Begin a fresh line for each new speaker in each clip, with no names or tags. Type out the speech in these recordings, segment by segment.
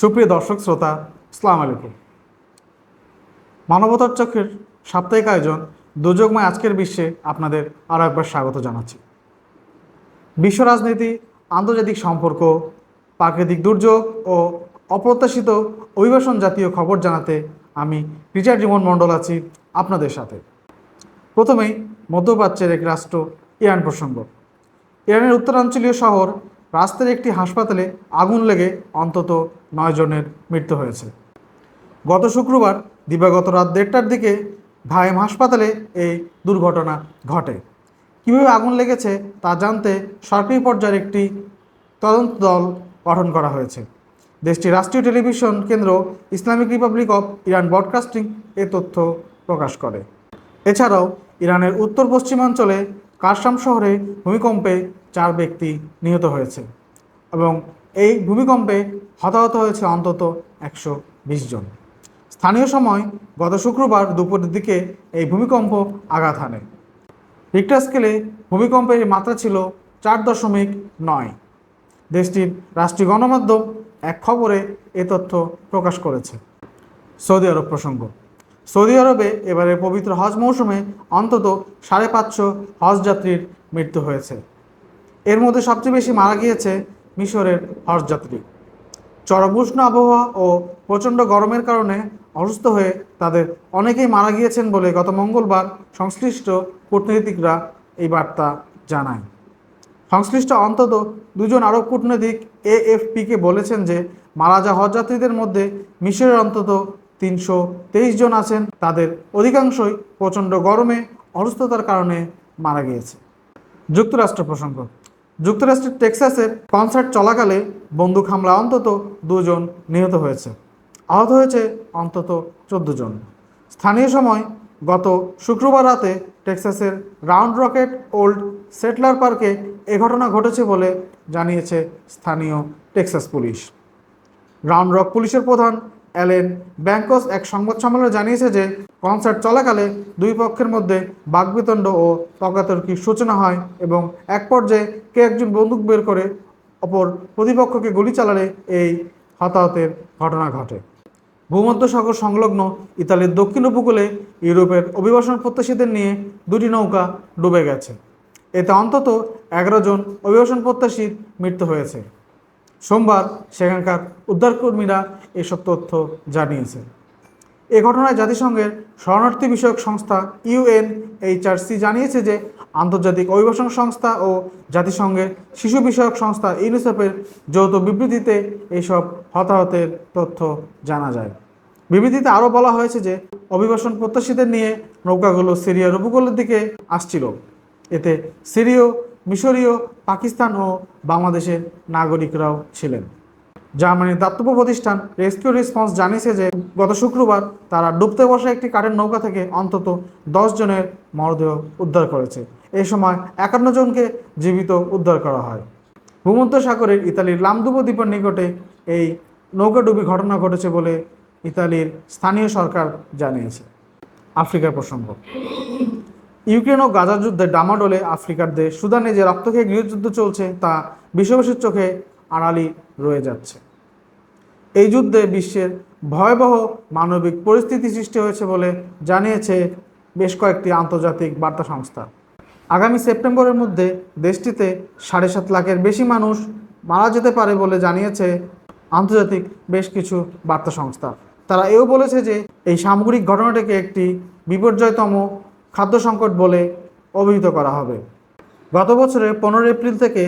সুপ্রিয় দর্শক, শ্রোতা, আসসালামু আলাইকুম। মানবতার চোখের সাপ্তাহিক আয়োজন দুর্যোগময় আজকের বিশ্বে আপনাদের আরও একবার স্বাগত জানাচ্ছি। বিশ্ব রাজনীতি, আন্তর্জাতিক সম্পর্ক, প্রাকৃতিক দুর্যোগ ও অপ্রত্যাশিত অভিবাসন জাতীয় খবর জানাতে আমি রিচার্ড জীবন মণ্ডল আছি আপনাদের সাথে। প্রথমেই মধ্যপ্রাচ্যের এক রাষ্ট্র, ইরান প্রসঙ্গ। ইরানের উত্তরাঞ্চলীয় শহর রাস্তার একটি হাসপাতালে আগুন লেগে অন্তত নয় জনের মৃত্যু হয়েছে। গত শুক্রবার দিবাগত রাত দেড়টার দিকে ভাইম হাসপাতালে এই দুর্ঘটনা ঘটে। কীভাবে আগুন লেগেছে তা জানতে সরকারি পর্যায়ের একটি তদন্ত দল গঠন করা হয়েছে। দেশটির রাষ্ট্রীয় টেলিভিশন কেন্দ্র Islamic Republic of Iran Broadcasting এ তথ্য প্রকাশ করে। এছাড়াও ইরানের উত্তর পশ্চিমাঞ্চলে কারসাম শহরে ভূমিকম্পে চার ব্যক্তি নিহত হয়েছে এবং এই ভূমিকম্পে হতাহত হয়েছে অন্তত একশো বিশ জন। স্থানীয় সময় গত শুক্রবার দুপুরের দিকে এই ভূমিকম্প আঘাত হানে। রিক্টার স্কেলে ভূমিকম্পের মাত্রা ছিল চার দশমিক নয়। দেশটির রাষ্ট্রীয় গণমাধ্যম এক খবরে এ তথ্য প্রকাশ করেছে। সৌদি আরব প্রসঙ্গ। সৌদি আরবে এবারে পবিত্র হজ মৌসুমে অন্তত সাড়ে পাঁচশো হজ যাত্রীর মৃত্যু হয়েছে। এর মধ্যে সবচেয়ে বেশি মারা গিয়েছে মিশরের হজ যাত্রী। চরম উষ্ণ আবহাওয়া ও প্রচণ্ড গরমের কারণে অসুস্থ হয়ে তাদের অনেকেই মারা গিয়েছেন বলে গত মঙ্গলবার সংশ্লিষ্ট কূটনীতিকরা এই বার্তা জানায়। সংশ্লিষ্ট অন্তত দুজন আরব কূটনৈতিক এএফপিকে বলেছেন যে মারা যা হজযাত্রীদের মধ্যে মিশরের অন্তত তিনশো তেইশ জন আছেন। তাদের অধিকাংশই প্রচণ্ড গরমে, অসুস্থতার কারণে মারা গিয়েছে। যুক্তরাষ্ট্র প্রসঙ্গ। যুক্তরাষ্ট্রের টেক্সাসের কনসার্ট চলাকালে বন্দুক হামলা অন্তত দুজন নিহত হয়েছে। আহত হয়েছে অন্তত চোদ্দ জন। স্থানীয় সময় গত শুক্রবার রাতে টেক্সাসের রাউন্ড রকেট ওল্ড সেটলার পার্কে এ ঘটনা ঘটেছে বলে জানিয়েছে স্থানীয় টেক্সাস পুলিশ। রাউন্ড রক পুলিশের প্রধান অ্যালেন ব্যাংকস এক সংবাদ সম্মেলনে জানিয়েছে যে কনসার্ট চলাকালে দুই পক্ষের মধ্যে বাকবিতণ্ড ও তর্কাতর্কির সূচনা হয় এবং এক পর্যায়ে কে একজন বন্দুক বের করে অপর প্রতিপক্ষকে গুলি চালালে এই হতাহতের ঘটনা ঘটে। ভূমধ্যসাগর সংলগ্ন ইতালির দক্ষিণ উপকূলে ইউরোপের অভিবাসন প্রত্যাশীদের নিয়ে দুটি নৌকা ডুবে গেছে। এতে অন্তত এগারো জন অভিবাসন প্রত্যাশীর মৃত্যু হয়েছে। সোমবার সেখানকার উদ্ধারকর্মীরা এসব তথ্য জানিয়েছে। এ ঘটনায় জাতিসংঘের শরণার্থী বিষয়ক সংস্থা ইউএনএইচআরসি জানিয়েছে যে, আন্তর্জাতিক অভিবাসন সংস্থা ও জাতিসংঘের শিশু বিষয়ক সংস্থা ইউনিসেফের যৌথ বিবৃতিতে এইসব হতাহতের তথ্য জানা যায়। বিবৃতিতে আরও বলা হয়েছে যে, অভিবাসন প্রত্যাশীদের নিয়ে নৌকাগুলো সিরিয়ার উপকূলের দিকে আসছিল। এতে সিরীয় মিশরীয়, পাকিস্তান ও বাংলাদেশের নাগরিকরাও ছিলেন। জার্মানির দাতব্য প্রতিষ্ঠান রেস্কিউ রেসপন্স জানিয়েছে যে, গত শুক্রবার তারা ডুবতে বসা একটি কাঠের নৌকা থেকে অন্তত দশ জনের মরদেহ উদ্ধার করেছে। এই সময় একান্ন জনকে জীবিত উদ্ধার করা হয়। ভূমধ্যসাগরের ইতালির লামদুবো দ্বীপের নিকটে এই নৌকাডুবি ঘটনা ঘটেছে বলে ইতালির স্থানীয় সরকার জানিয়েছে। আফ্রিকার প্রসঙ্গ। ইউক্রেন ও গাজা যুদ্ধে ডামাডোলে আফ্রিকার দেশ সুদানে যে রক্তক্ষয়ী গৃহযুদ্ধ চলছে, তা বিশ্ববাসীর চোখে আড়ালি রয়ে যাচ্ছে। এই যুদ্ধে বিশ্বের ভয়াবহ মানবিক পরিস্থিতি সৃষ্টি হয়েছে বলে জানিয়েছে বেশ কয়েকটি আন্তর্জাতিক বার্তা সংস্থা। আগামী সেপ্টেম্বরের মধ্যে দেশটিতে সাড়ে সাত লাখের বেশি মানুষ মারা যেতে পারে বলে জানিয়েছে আন্তর্জাতিক বেশ কিছু বার্তা সংস্থা। তারা এও বলেছে যে, এই সামগ্রিক ঘটনাটিকে একটি বিপর্যয়তম খাদ্য সংকট বলে অভিহিত করা হবে। গত বছরের পনেরো এপ্রিল থেকে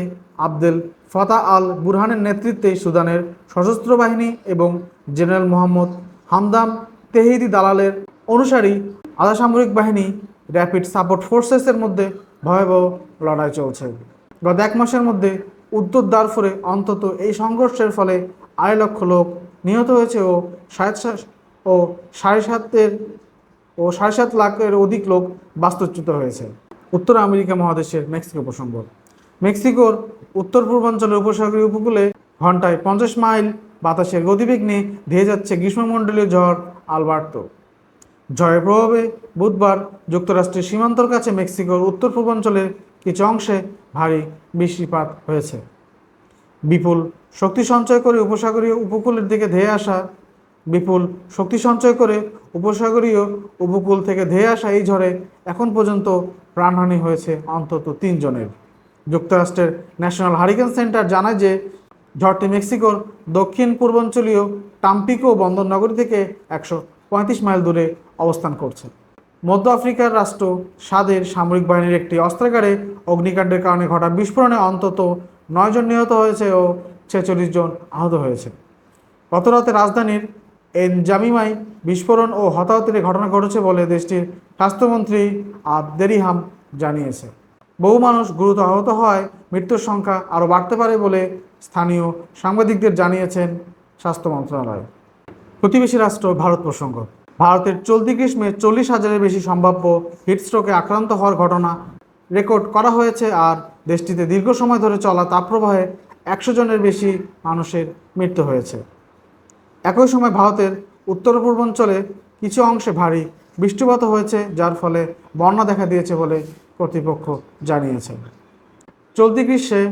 আবদেল ফতা আল বুরহানের নেতৃত্বে সুদানের সশস্ত্র বাহিনী এবং জেনারেল মোহাম্মদ হামদাম তেহিদি দালালের অনুসারী আধা সামরিক বাহিনী র্যাপিড সাপোর্ট ফোর্সেসের মধ্যে ভয়াবহ লড়াই চলছে। গত এক মাসের মধ্যে উত্তর দারফুরে অন্তত এই সংঘর্ষের ফলে আড়াই লক্ষ লোক নিহত হয়েছে ও সাড়ে ও সাড়ে সাতের ও সাড়ে সাত লাখের অধিক লোক বাস্তুচ্যুত হয়েছে। উত্তর আমেরিকা মহাদেশের মেক্সিকো প্রসঙ্গ। মেক্সিকোর উত্তর পূর্বাঞ্চলের উপসাগরীয় উপকূলে ঘন্টায় পঞ্চাশ মাইল বাতাসের গতিবেগ নিয়ে ধেয়ে যাচ্ছে গ্রীষ্মমণ্ডলীয় ঝড় আলবার্তো ঝড়ের প্রভাবে বুধবার যুক্তরাষ্ট্রের সীমান্তর কাছে মেক্সিকোর উত্তর পূর্বাঞ্চলের কিছু অংশে ভারী বৃষ্টিপাত হয়েছে। বিপুল শক্তি সঞ্চয় করে উপসাগরীয় উপকূলের দিকে ধেয়ে আসা বিপুল শক্তি সঞ্চয় করে উপসাগরীয় উপকূল থেকে ধেয়ে আসা এই ঝড়ে এখন পর্যন্ত প্রাণহানি হয়েছে অন্তত তিনজনের। যুক্তরাষ্ট্রের ন্যাশনাল হারিকেন সেন্টার জানায় যে, ঝড়টি মেক্সিকোর দক্ষিণ পূর্বাঞ্চলীয় টাম্পিকো বন্দরনগরী থেকে একশো পঁয়ত্রিশ মাইল দূরে অবস্থান করছে। মধ্য আফ্রিকার রাষ্ট্র স্বাদের সামরিক বাহিনীর একটি অস্ত্রাগারে অগ্নিকাণ্ডের কারণে ঘটা বিস্ফোরণে অন্তত নয়জন নিহত হয়েছে ও ছেচল্লিশ জন আহত হয়েছে। গতরাতে রাজধানীর এনজামিমাই বিস্ফোরণ ও হতাহতের ঘটনা ঘটেছে বলে দেশটির স্বাস্থ্যমন্ত্রী আবদেরিহাম জানিয়েছে। বহু মানুষ গুরুতর আহত হয় মৃত্যুর সংখ্যা আরও বাড়তে পারে বলে স্থানীয় সাংবাদিকদের জানিয়েছেন স্বাস্থ্য মন্ত্রণালয়। প্রতিবেশী রাষ্ট্র ভারত প্রসঙ্গ, ভারতের চলতি গ্রীষ্মে চল্লিশ হাজারের বেশি সম্ভাব্য হিটস্ট্রোকে আক্রান্ত হওয়ার ঘটনা রেকর্ড করা হয়েছে আর দেশটিতে দীর্ঘ সময় ধরে চলা তাপপ্রবাহে একশো জনের বেশি মানুষের মৃত্যু হয়েছে। একই সময় ভারতের উত্তর পূর্বাঞ্চলে কিছু অংশে ভারী বৃষ্টিপাত হয়েছে, যার ফলে বন্যা দেখা দিয়েছে বলে কর্তৃপক্ষ জানিয়েছে। চলতি গ্রীষ্মে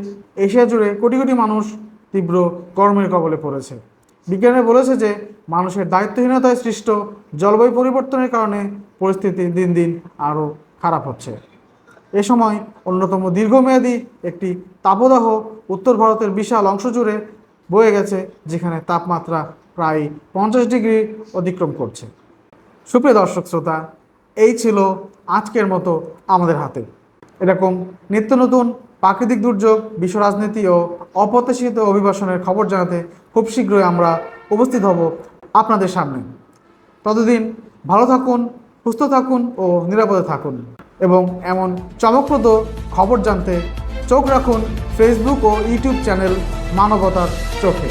এশিয়া জুড়ে কোটি কোটি মানুষ তীব্র গরমের কবলে পড়েছে। বিজ্ঞানী বলেছে যে মানুষের দায়িত্বহীনতায় সৃষ্ট জলবায়ু পরিবর্তনের কারণে পরিস্থিতি দিন দিন আরও খারাপ হচ্ছে। এ সময় অন্যতম দীর্ঘমেয়াদী একটি তাপদাহ উত্তর ভারতের বিশাল অংশ জুড়ে বয়ে গেছে, যেখানে তাপমাত্রা প্রায় পঞ্চাশ ডিগ্রি অতিক্রম করছে। সুপ্রিয় দর্শক শ্রোতা, এই ছিল আজকের মতো আমাদের হাতে। এরকম নিত্য নতুন প্রাকৃতিক দুর্যোগ, বিশ্ব রাজনীতি ও অপ্রত্যাশিত অভিবাসনের খবর জানাতে খুব শীঘ্রই আমরা উপস্থিত হব আপনাদের সামনে। ততদিন ভালো থাকুন, সুস্থ থাকুন ও নিরাপদে থাকুন এবং এমন চমকপ্রদ খবর জানতে চোখ রাখুন ফেসবুক ও ইউটিউব চ্যানেল মানবতার চোখে।